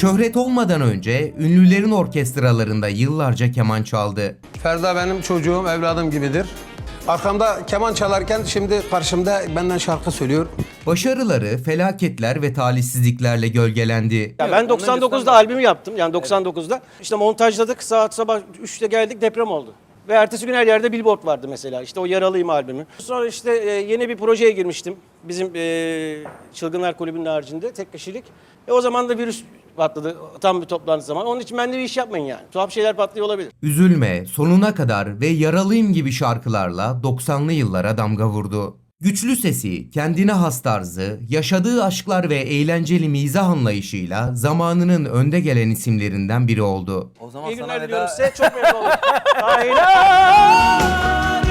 Şöhret olmadan önce ünlülerin orkestralarında yıllarca keman çaldı. Ferda benim çocuğum, evladım gibidir. Arkamda keman çalarken şimdi karşımda benden şarkı söylüyor. Başarıları felaketler ve talihsizliklerle gölgelendi. Ya ben 99'da albümü yaptım. Yani 99'da. İşte montajladık. Saat sabah 3'te geldik deprem oldu. Ve ertesi gün her yerde billboard vardı mesela. İşte o Yaralıyım albümü. Sonra işte e, yeni bir projeye girmiştim. Bizim e, Çılgınlar Kulübü'nün haricinde tek kişilik. E, o zaman da virüs patladı tam bir toplantı zaman. Onun için ben de bir iş yapmayın yani. Tuhaf şeyler patlıyor olabilir. Üzülme, sonuna kadar ve yaralıyım gibi şarkılarla 90'lı yıllara damga vurdu. Güçlü sesi, kendine has tarzı, yaşadığı aşklar ve eğlenceli mizah anlayışıyla zamanının önde gelen isimlerinden biri oldu. O zaman İyi sana günler veda... diliyorum size. Çok memnun oldum. Aynen.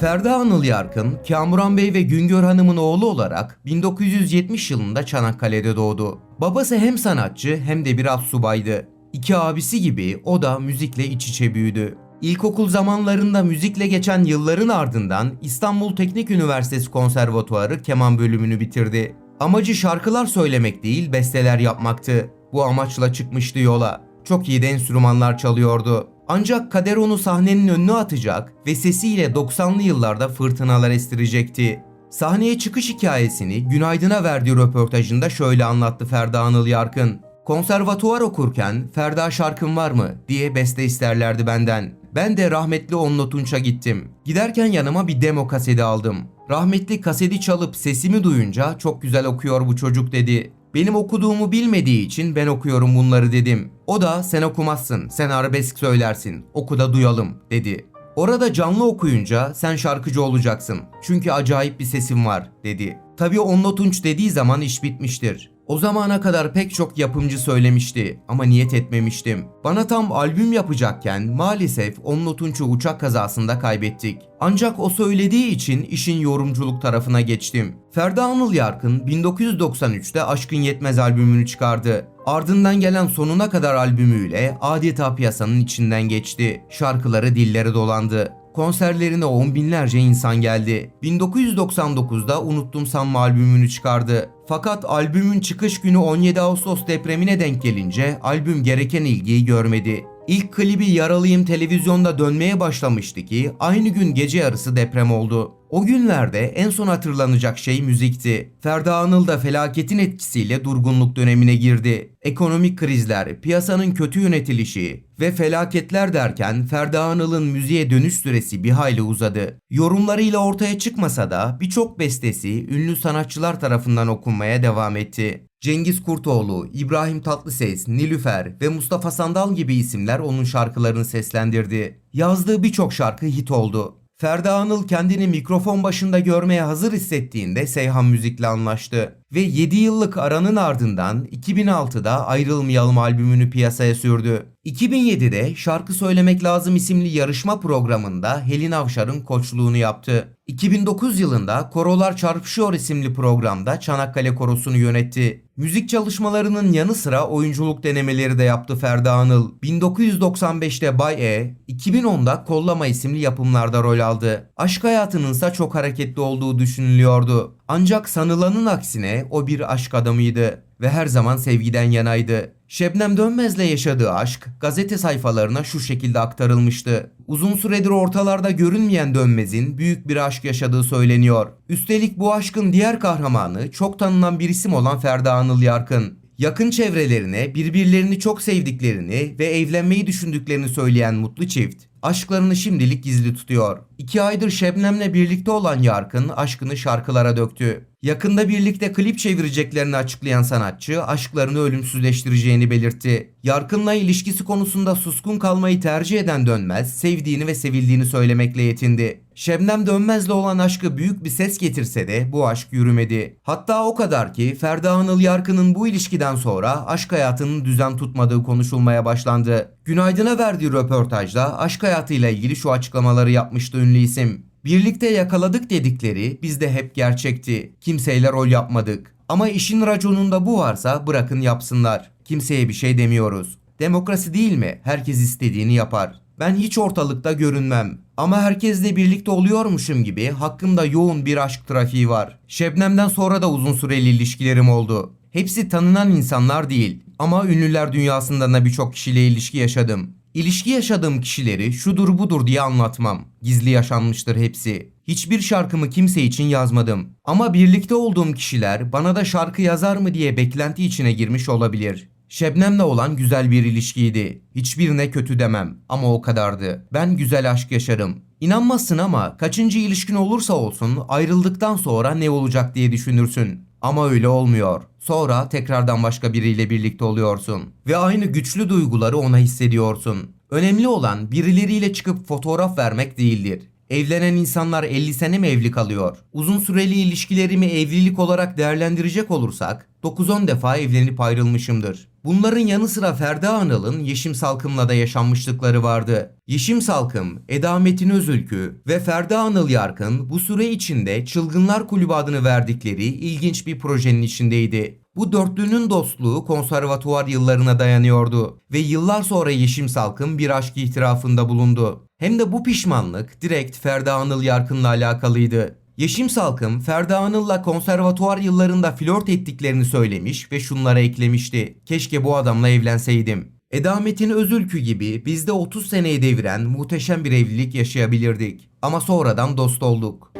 Ferda Anıl Yarkın, Kamuran Bey ve Güngör Hanım'ın oğlu olarak 1970 yılında Çanakkale'de doğdu. Babası hem sanatçı hem de bir subaydı. İki abisi gibi o da müzikle iç içe büyüdü. İlkokul zamanlarında müzikle geçen yılların ardından İstanbul Teknik Üniversitesi Konservatuarı keman bölümünü bitirdi. Amacı şarkılar söylemek değil besteler yapmaktı. Bu amaçla çıkmıştı yola. Çok iyi de enstrümanlar çalıyordu. Ancak kader onu sahnenin önüne atacak ve sesiyle 90'lı yıllarda fırtınalar estirecekti. Sahneye çıkış hikayesini Günaydın'a verdiği röportajında şöyle anlattı Ferda Anıl Yarkın. Konservatuvar okurken Ferda şarkın var mı diye beste isterlerdi benden. Ben de rahmetli Onno Tunç'a gittim. Giderken yanıma bir demo kaseti aldım. Rahmetli kaseti çalıp sesimi duyunca çok güzel okuyor bu çocuk dedi. Benim okuduğumu bilmediği için ben okuyorum bunları dedim. O da sen okumazsın, sen arabesk söylersin, oku da duyalım dedi. Orada canlı okuyunca sen şarkıcı olacaksın. Çünkü acayip bir sesin var dedi. Tabii Onno Tunç dediği zaman iş bitmiştir. O zamana kadar pek çok yapımcı söylemişti ama niyet etmemiştim. Bana tam albüm yapacakken maalesef Onno Tunç'u uçak kazasında kaybettik. Ancak o söylediği için işin yorumculuk tarafına geçtim. Ferda Anıl Yarkın 1993'te Aşkın Yetmez albümünü çıkardı. Ardından gelen sonuna kadar albümüyle adeta piyasanın içinden geçti. Şarkıları dillere dolandı. Konserlerine on binlerce insan geldi. 1999'da Unuttum Sanma albümünü çıkardı. Fakat albümün çıkış günü 17 Ağustos depremine denk gelince albüm gereken ilgiyi görmedi. İlk klibi Yaralıyım televizyonda dönmeye başlamıştı ki aynı gün gece yarısı deprem oldu. O günlerde en son hatırlanacak şey müzikti. Ferda Anıl da felaketin etkisiyle durgunluk dönemine girdi. Ekonomik krizler, piyasanın kötü yönetilişi ve felaketler derken Ferda Anıl'ın müziğe dönüş süresi bir hayli uzadı. Yorumlarıyla ortaya çıkmasa da birçok bestesi ünlü sanatçılar tarafından okunmaya devam etti. Cengiz Kurtoğlu, İbrahim Tatlıses, Nilüfer ve Mustafa Sandal gibi isimler onun şarkılarını seslendirdi. Yazdığı birçok şarkı hit oldu. Ferda Anıl kendini mikrofon başında görmeye hazır hissettiğinde Seyhan Müzik'le anlaştı. Ve 7 yıllık aranın ardından 2006'da Ayrılmayalım albümünü piyasaya sürdü. 2007'de Şarkı Söylemek Lazım isimli yarışma programında Helin Avşar'ın koçluğunu yaptı. 2009 yılında Korolar Çarpışıyor isimli programda Çanakkale Korosu'nu yönetti. Müzik çalışmalarının yanı sıra oyunculuk denemeleri de yaptı Ferda Anıl. 1995'te Bay E, 2010'da Kollama isimli yapımlarda rol aldı. Aşk hayatınınsa çok hareketli olduğu düşünülüyordu. Ancak sanılanın aksine o bir aşk adamıydı ve her zaman sevgiden yanaydı. Şebnem Dönmez'le yaşadığı aşk gazete sayfalarına şu şekilde aktarılmıştı. Uzun süredir ortalarda görünmeyen Dönmez'in büyük bir aşk yaşadığı söyleniyor. Üstelik bu aşkın diğer kahramanı çok tanınan bir isim olan Ferda Anıl Yarkın. Yakın çevrelerine birbirlerini çok sevdiklerini ve evlenmeyi düşündüklerini söyleyen mutlu çift, aşklarını şimdilik gizli tutuyor. İki aydır Şebnem'le birlikte olan Yarkın aşkını şarkılara döktü. Yakında birlikte klip çevireceklerini açıklayan sanatçı aşklarını ölümsüzleştireceğini belirtti. Yarkın'la ilişkisi konusunda suskun kalmayı tercih eden Dönmez, sevdiğini ve sevildiğini söylemekle yetindi. Şebnem Dönmez'le olan aşkı büyük bir ses getirse de bu aşk yürümedi. Hatta o kadar ki Ferda Anıl Yarkın'ın bu ilişkiden sonra aşk hayatının düzen tutmadığı konuşulmaya başlandı. Günaydın'a verdiği röportajda aşk hayatıyla ilgili şu açıklamaları yapmıştı ünlü isim. Birlikte yakaladık dedikleri bizde hep gerçekti. Kimseyle rol yapmadık. Ama işin raconunda bu varsa bırakın yapsınlar. Kimseye bir şey demiyoruz. Demokrasi değil mi? Herkes istediğini yapar. Ben hiç ortalıkta görünmem. Ama herkesle birlikte oluyormuşum gibi hakkımda yoğun bir aşk trafiği var. Şebnem'den sonra da uzun süreli ilişkilerim oldu. Hepsi tanınan insanlar değil ama ünlüler dünyasında da birçok kişiyle ilişki yaşadım. İlişki yaşadığım kişileri şudur budur diye anlatmam. Gizli yaşanmıştır hepsi. Hiçbir şarkımı kimse için yazmadım. Ama birlikte olduğum kişiler bana da şarkı yazar mı diye beklenti içine girmiş olabilir. Şebnem'le olan güzel bir ilişkiydi. Hiçbirine kötü demem ama o kadardı. Ben güzel aşk yaşarım. İnanmazsın ama kaçıncı ilişkin olursa olsun ayrıldıktan sonra ne olacak diye düşünürsün. Ama öyle olmuyor. Sonra tekrardan başka biriyle birlikte oluyorsun. Ve aynı güçlü duyguları ona hissediyorsun. Önemli olan birileriyle çıkıp fotoğraf vermek değildir. Evlenen insanlar 50 sene mi evli kalıyor? Uzun süreli ilişkilerimi evlilik olarak değerlendirecek olursak 9-10 defa evlenip ayrılmışımdır. Bunların yanı sıra Ferda Anıl'ın Yeşim Salkım'la da yaşanmışlıkları vardı. Yeşim Salkım, Eda Metin Özülkü ve Ferda Anıl Yarkın bu süre içinde Çılgınlar Kulübü adını verdikleri ilginç bir projenin içindeydi. Bu dörtlünün dostluğu konservatuvar yıllarına dayanıyordu ve yıllar sonra Yeşim Salkım bir aşk itirafında bulundu. Hem de bu pişmanlık direkt Ferda Anıl Yarkın'la alakalıydı. Yeşim Salkım, Ferda Anıl'la konservatuvar yıllarında flört ettiklerini söylemiş ve şunlara eklemişti. Keşke bu adamla evlenseydim. Eda Metin Özülkü gibi bizde 30 seneyi deviren muhteşem bir evlilik yaşayabilirdik. Ama sonradan dost olduk.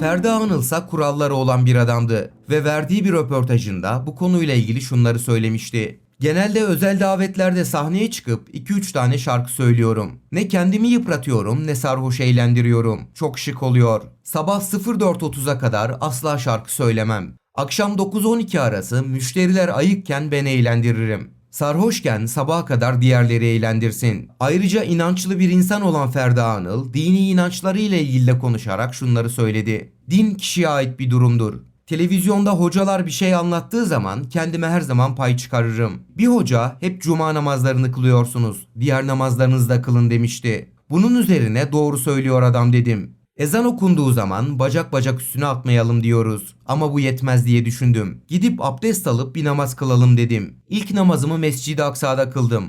Ferda Anılsa kuralları olan bir adamdı ve verdiği bir röportajında bu konuyla ilgili şunları söylemişti. Genelde özel davetlerde sahneye çıkıp 2-3 tane şarkı söylüyorum. Ne kendimi yıpratıyorum ne sarhoş eğlendiriyorum. Çok şık oluyor. Sabah 04.30'a kadar asla şarkı söylemem. Akşam 9-12 arası müşteriler ayıkken ben eğlendiririm. Sarhoşken sabaha kadar diğerleri eğlendirsin. Ayrıca inançlı bir insan olan Ferda Anıl, dini inançlarıyla ilgili de konuşarak şunları söyledi. Din kişiye ait bir durumdur. Televizyonda hocalar bir şey anlattığı zaman kendime her zaman pay çıkarırım. Bir hoca hep cuma namazlarını kılıyorsunuz, diğer namazlarınızı da kılın demişti. Bunun üzerine doğru söylüyor adam dedim. Ezan okunduğu zaman bacak bacak üstüne atmayalım diyoruz. Ama bu yetmez diye düşündüm. Gidip abdest alıp bir namaz kılalım dedim. İlk namazımı Mescid-i Aksa'da kıldım.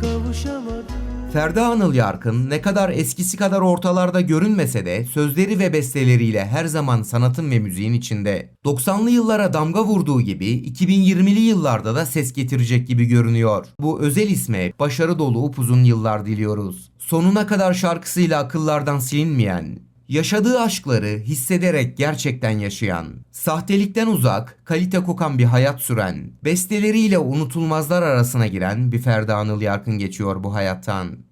Kavuşamadım Ferda Anıl Yarkın ne kadar eskisi kadar ortalarda görünmese de sözleri ve besteleriyle her zaman sanatın ve müziğin içinde. 90'lı yıllara damga vurduğu gibi 2020'li yıllarda da ses getirecek gibi görünüyor. Bu özel isme başarı dolu upuzun yıllar diliyoruz. Sonuna kadar şarkısıyla akıllardan silinmeyen, Yaşadığı aşkları hissederek gerçekten yaşayan, sahtelikten uzak, kalite kokan bir hayat süren, besteleriyle unutulmazlar arasına giren bir Ferda Anıl Yarkın geçiyor bu hayattan.